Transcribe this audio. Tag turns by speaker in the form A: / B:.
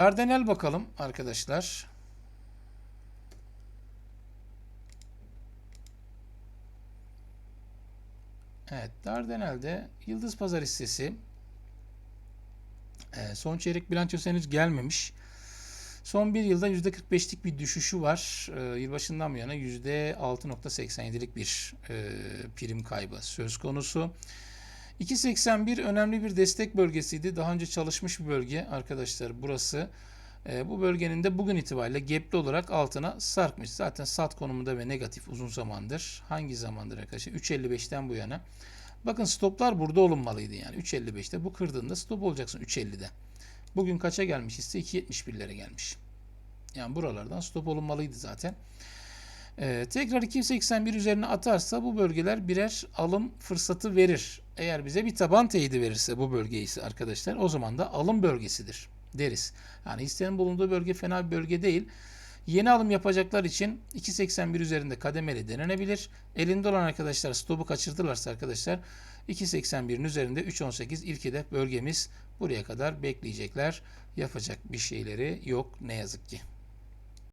A: Dardanel bakalım arkadaşlar. Evet, Dardanel'de Yıldız Pazar hissesi e, son çeyrek bilançosu henüz gelmemiş. Son bir yılda %45'lik bir düşüşü var. E, yılbaşından bu yana %6.87'lik bir e, prim kaybı söz konusu. 2.81 önemli bir destek bölgesiydi. Daha önce çalışmış bir bölge arkadaşlar burası. E, bu bölgenin de bugün itibariyle gapli olarak altına sarkmış. Zaten sat konumunda ve negatif uzun zamandır. Hangi zamandır arkadaşlar? 3.55'ten bu yana. Bakın stoplar burada olunmalıydı yani. 3.55'te bu kırdığında stop olacaksın 3.50'de. Bugün kaça gelmiş ise 2.71'lere gelmiş. Yani buralardan stop olunmalıydı zaten. Ee, tekrar 281 üzerine atarsa bu bölgeler birer alım fırsatı verir. Eğer bize bir taban teyidi verirse bu bölge ise arkadaşlar o zaman da alım bölgesidir deriz. Yani hissenin bulunduğu bölge fena bir bölge değil. Yeni alım yapacaklar için 2.81 üzerinde kademeli denenebilir. Elinde olan arkadaşlar stopu kaçırdılarsa arkadaşlar 2.81'in üzerinde 3.18 ilk hedef bölgemiz buraya kadar bekleyecekler. Yapacak bir şeyleri yok ne yazık ki.